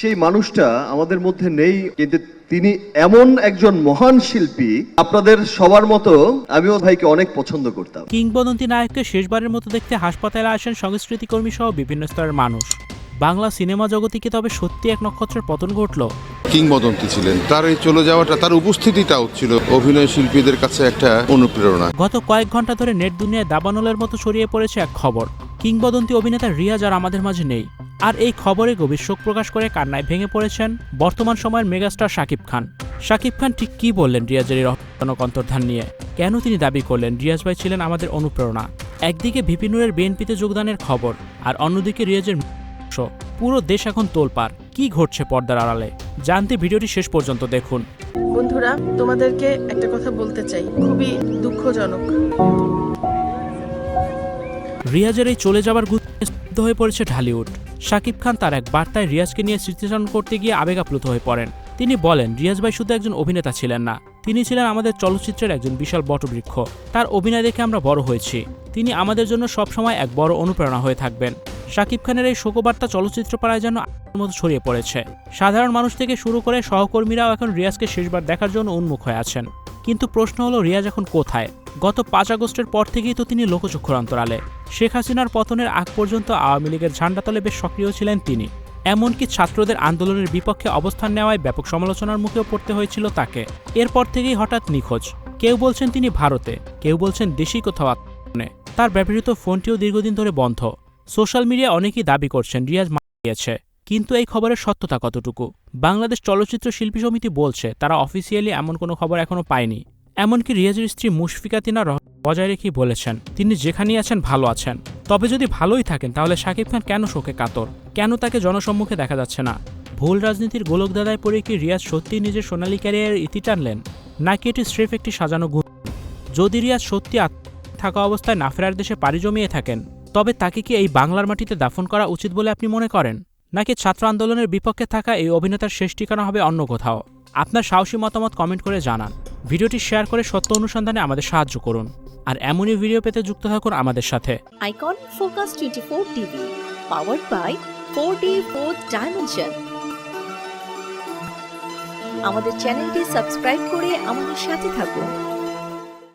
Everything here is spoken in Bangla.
সেই মানুষটা আমাদের মধ্যে নেই কিন্তু তিনি এমন একজন মহান শিল্পী আপনাদের সবার মতো আমিও ভাইকে অনেক পছন্দ করতাম। কিংবদন্তি নায়ককে শেষবারের মতো দেখতে হাসপাতালে আসেন সংস্কৃতি কর্মী সহ বিভিন্ন স্তরের মানুষ। বাংলা সিনেমা জগতে কি তবে সত্যি এক নক্ষত্রের পতন ঘটল? কিংবদন্তি ছিলেন। তার এই চলে যাওয়াটা তার উপস্থিতিটাও ছিল অভিনয় শিল্পীদের কাছে একটা অনুপ্রেরণা। গত কয়েক ঘণ্টা ধরে নেট দুনিয়ায় দাবানলের মতো ছড়িয়ে পড়েছে এক খবর। কিংবদন্তি অভিনেতা রিয়াজ আর আমাদের মাঝে নেই। আর এই খবরে গভীর শোক প্রকাশ করে কান্নায় ভেঙে পড়েছেন বর্তমান সময়ের মেগাস্টার শাকিব খান। শাকিব খান ঠিক কী বললেন রিয়াজের এই রহস্যজনক অন্তর্ধান নিয়ে? কেন তিনি দাবি করলেন রিয়াজ ভাই ছিলেন আমাদের অনুপ্রেরণা? একদিকে ভিপিনুরের বিএনপিতে যোগদানের খবর আর অন্যদিকে রিয়াজের। পুরো দেশ এখন তোলপার কি ঘটছে পর্দার আড়ালে? জানতে ভিডিওটি শেষ পর্যন্ত দেখুন। বন্ধুরা তোমাদেরকে একটা কথা বলতে চাই। খুবই দুঃখজনক। রিয়াজের এই চলে যাবার গুরুত্বে স্তব্ধ হয়ে পড়েছে ঢালিউড। শাকিব খান তার এক বার্তায় রিয়াজকে নিয়ে স্মৃতিচারণ করতে গিয়ে আবেগাপ্লুত হয়ে পড়েন। তিনি বলেন, রিয়াজ ভাই শুধু একজন অভিনেতা ছিলেন না, তিনি ছিলেন আমাদের চলচ্চিত্রের একজন বিশাল বটবৃক্ষ। তার অভিনয় দেখে আমরা বড় হয়েছি। তিনি আমাদের জন্য সবসময় এক বড় অনুপ্রেরণা হয়ে থাকবেন। শাকিব খানের এই শোকবার্তা চলচ্চিত্র পাড়ায় যেন মতো ছড়িয়ে পড়েছে। সাধারণ মানুষ থেকে শুরু করে সহকর্মীরাও এখন রিয়াজকে শেষবার দেখার জন্য উন্মুখ হয়ে আছেন। কিন্তু প্রশ্ন হলো রিয়াজ এখন কোথায়? গত পাঁচ আগস্টের পর থেকেই তো তিনি লোকচক্ষুর অন্তরালে। শেখ হাসিনার পতনের আগ পর্যন্ত আওয়ামী লীগের ঝান্ডাতলে বেশ সক্রিয় ছিলেন তিনি। এমনকি ছাত্রদের আন্দোলনের বিপক্ষে অবস্থান নেওয়ায় ব্যাপক সমালোচনার মুখেও পড়তে হয়েছিল তাকে। এরপর থেকেই হঠাৎ নিখোঁজ। কেউ বলছেন তিনি ভারতে, কেউ বলছেন দেশি কোথাও তার ব্যবহৃত ফোনটিও দীর্ঘদিন ধরে বন্ধ। সোশ্যাল মিডিয়ায় অনেকেই দাবি করছেন, রিয়াজ মারা গিয়েছে। কিন্তু এই খবরের সত্যতা কতটুকু? বাংলাদেশ চলচ্চিত্র শিল্পী সমিতি বলছে, তারা অফিসিয়ালি এমন কোনো খবর এখনও পায়নি। এমনকি রিয়াজের স্ত্রী মুশফিকা তিনা বজায় রেখেই বলেছেন, তিনি যেখানেই আছেন, ভালো আছেন। তবে যদি ভালোই থাকেন, তাহলে শাকিব খান কেন শোকে কাতর? কেন তাকে জনসম্মুখে দেখা যাচ্ছে না? ভুল রাজনীতির গোলকদাদায় পড়ে কি রিয়াজ সত্যিই নিজের সোনালী ক্যারিয়ারের ইতি টানলেন? নাকি এটি স্রেফ একটি সাজানো গুণ যদি রিয়াজ সত্যি থাকা অবস্থায় নাফেরার দেশে পাড়ি জমিয়ে থাকেন, তবে তাকে কি এই বাংলার মাটিতে দাফন করা উচিত বলে আপনি মনে করেন? নাকি ছাত্র আন্দোলনের বিপক্ষে থাকা এই অভিনেতার শেষ ঠিকানা হবে অন্য কোথাও? আপনার সাহসী মতামত কমেন্ট করে জানান। ভিডিওটি শেয়ার করে সত্য অনুসন্ধানে আমাদের সাহায্য করুন। আর এমনই ভিডিও পেতে যুক্ত থাকুন আমাদের সাথে। Icon Focus 24 TV, by by 4D 4th Dimension. আমাদের চ্যানেলটি সাবস্ক্রাইব করে আমাদের সাথে থাকুন।